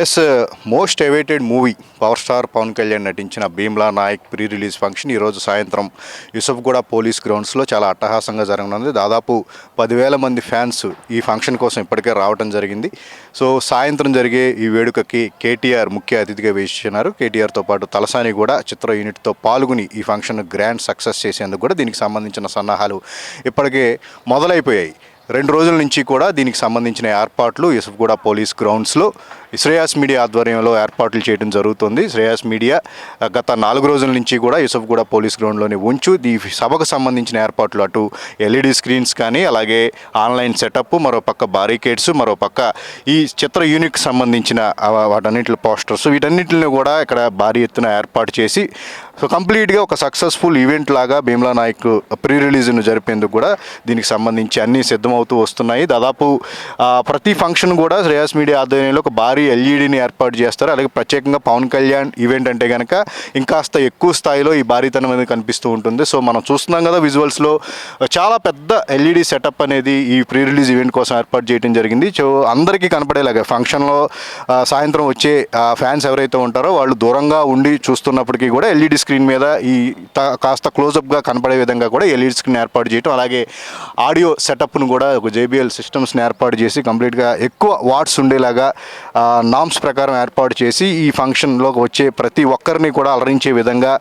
As most awaited movie power star Pawan Kalyan నటించిన Bheemla Nayak pre release function ఈరోజు సాయంత్రం Yousufguda police గ్రౌండ్స్లో చాలా అట్టహాసంగా జరగనుంది. దాదాపు పదివేల మంది ఫ్యాన్స్ ఈ ఫంక్షన్ కోసం ఇప్పటికే రావడం జరిగింది. సో సాయంత్రం జరిగే ఈ వేడుకకి కేటీఆర్ ముఖ్య అతిథిగా వేసినారు. కేటీఆర్తో పాటు తలసాని కూడా చిత్ర యూనిట్తో పాల్గొని ఈ ఫంక్షన్ గ్రాండ్ సక్సెస్ చేసేందుకు కూడా దీనికి సంబంధించిన సన్నాహాలు ఇప్పటికే మొదలైపోయాయి. రెండు రోజుల నుంచి కూడా దీనికి సంబంధించిన ఏర్పాట్లు యూసఫ్గూడ పోలీస్ గ్రౌండ్స్లో శ్రేయాస్ మీడియా ఆధ్వర్యంలో ఏర్పాట్లు చేయడం జరుగుతుంది. శ్రేయాస్ మీడియా గత నాలుగు రోజుల నుంచి కూడా యూసఫ్గూడ పోలీస్ గ్రౌండ్లోనే ఉంచు ఈ సభకు సంబంధించిన ఏర్పాట్లు అటు ఎల్ఈడి స్క్రీన్స్ కానీ అలాగే ఆన్లైన్ సెటప్ మరో పక్క బారికేడ్స్ మరో పక్క ఈ చిత్ర యూనిట్కి సంబంధించిన వాటన్నిటి పోస్టర్స్ వీటన్నిటిని కూడా ఇక్కడ భారీ ఎత్తున ఏర్పాటు చేసి సో కంప్లీట్గా ఒక సక్సెస్ఫుల్ ఈవెంట్ లాగా భీమ్లా నాయక్ ప్రీ రిలీజ్ను జరిపేందుకు కూడా దీనికి సంబంధించి అన్నీ సిద్ధమవుతూ వస్తున్నాయి. దాదాపు ప్రతి ఫంక్షన్ కూడా శ్రేయాస్ మీడియా ఆధ్వర్యంలో ఒక భారీ ఎల్ఈడిని ఏర్పాటు చేస్తారు. అలాగే ప్రత్యేకంగా పవన్ కళ్యాణ్ ఈవెంట్ అంటే కనుక ఇంకాస్త ఎక్కువ స్థాయిలో ఈ భారీతనం అనేది కనిపిస్తూ ఉంటుంది. సో మనం చూస్తున్నాం కదా విజువల్స్లో చాలా పెద్ద ఎల్ఈడి సెటప్ అనేది ఈ ప్రీ రిలీజ్ ఈవెంట్ కోసం ఏర్పాటు చేయడం జరిగింది. సో అందరికీ కనపడేలాగా ఫంక్షన్లో సాయంత్రం వచ్చే ఫ్యాన్స్ ఎవరైతే ఉంటారో వాళ్ళు దూరంగా ఉండి చూస్తున్నప్పటికీ కూడా ఎల్ఈడి స్క్రీన్ మీద ఈ కాస్త క్లోజప్గా కనపడే విధంగా కూడా ఎల్ఈడి స్క్రీన్ ఏర్పాటు చేయడం అలాగే ఆడియో సెటప్ను కూడా ఒక జేబిఎల్ సిస్టమ్స్ని ఏర్పాటు చేసి కంప్లీట్గా ఎక్కువ వాట్స్ ఉండేలాగా నామ్స్ ప్రకారం ఏర్పాటు చేసి ఈ ఫంక్షన్లోకి వచ్చే ప్రతి ఒక్కరిని కూడా అలరించే విధంగా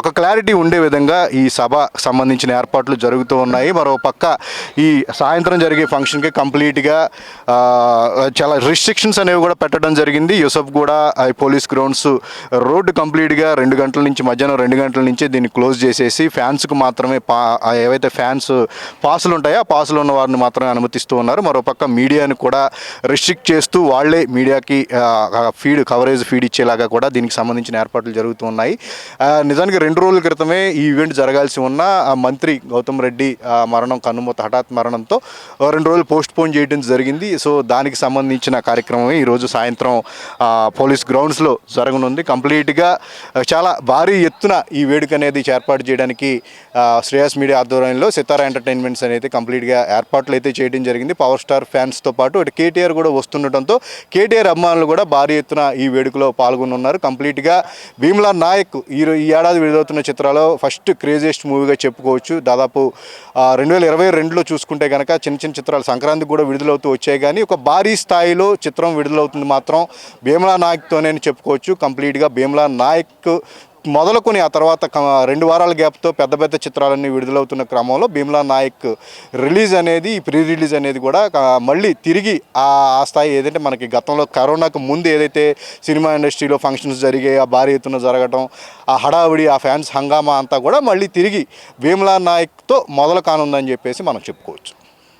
ఒక క్లారిటీ ఉండే విధంగా ఈ సభ సంబంధించిన ఏర్పాట్లు జరుగుతూ ఉన్నాయి. మరో పక్క ఈ సాయంత్రం జరిగే ఫంక్షన్కి కంప్లీట్గా చాలా రిస్ట్రిక్షన్స్ అనేవి కూడా పెట్టడం జరిగింది. యూసఫ్ కూడా పోలీస్ గ్రౌండ్స్ రోడ్డు కంప్లీట్గా రెండు గంటల నుంచి మధ్యాహ్నం రెండు గంటల నుంచి దీన్ని క్లోజ్ చేసేసి ఫ్యాన్స్కు మాత్రమే పా ఏవైతే ఫ్యాన్స్ పాసులు ఉంటాయో ఆ పాసులు ఉన్న వారిని మాత్రమే అనుమతిస్తూ ఉన్నారు. మరోపక్క మీడియాని కూడా రిస్ట్రిక్ట్ చేస్తూ వాళ్ళే మీడియాకి ఫీడ్ కవరేజ్ ఫీడ్ ఇచ్చేలాగా కూడా దీనికి సంబంధించిన ఏర్పాట్లు జరుగుతూ ఉన్నాయి. నిజానికి రెండు రోజుల క్రితమే ఈ ఈవెంట్ జరగాల్సి ఉన్న మంత్రి గౌతమ్ రెడ్డి మరణం కన్నుమూత హఠాత్ మరణంతో రెండు రోజులు పోస్ట్ పోన్ చేయడం జరిగింది. సో దానికి సంబంధించిన కార్యక్రమం ఈరోజు సాయంత్రం పోలీస్ గ్రౌండ్స్లో జరగనుంది. కంప్లీట్గా చాలా భారీ ఎత్తున ఈ వేడుక అనేది ఏర్పాటు చేయడానికి శ్రేయస్ మీడియా ఆధ్వర్యంలో సితారా ఎంటర్టైన్మెంట్స్ అనేది కంప్లీట్గా ఏర్పాట్లు అయితే చేయడం జరిగింది. పవర్ స్టార్ ఫ్యాన్స్తో పాటు ఇటు కేటీఆర్ కూడా వస్తుండటంతో కేటీఆర్ అభిమానులు కూడా భారీ ఎత్తున ఈ వేడుకలో పాల్గొనున్నారు. కంప్లీట్గా భీమ్లా నాయక్ ఈ ఈ ఏడాది విడుదలవుతున్న చిత్రాల్లో ఫస్ట్ క్రేజియస్ట్ మూవీగా చెప్పుకోవచ్చు. దాదాపు రెండు వేల ఇరవై రెండులో చూసుకుంటే కనుక చిన్న చిన్న చిత్రాలు సంక్రాంతికి కూడా విడుదలవుతూ వచ్చాయి. కానీ ఒక భారీ స్థాయిలో చిత్రం విడుదలవుతుంది మాత్రం భీమ్లా నాయక్తోనే చెప్పుకోవచ్చు. కంప్లీట్గా భీమ్లా నాయక్ మొదలుకొని ఆ తర్వాత క- రెండు వారాల గ్యాప్తో పెద్ద పెద్ద చిత్రాలన్నీ విడుదలవుతున్న క్రమంలో భీమ్లా నాయక్ రిలీజ్ అనేది ప్రీ రిలీజ్ అనేది కూడా మళ్ళీ తిరిగి ఆ స్థాయి ఏదంటే మనకి గతంలో కరోనాకు ముందు ఏదైతే సినిమా ఇండస్ట్రీలో ఫంక్షన్స్ జరిగాయి ఆ భారీ ఎత్తున జరగటం ఆ హడావిడి ఆ ఫ్యాన్స్ హంగామా అంతా కూడా మళ్ళీ తిరిగి భీమ్లా నాయక్తో మొదలు కానుందని చెప్పేసి మనం చెప్పుకోవచ్చు.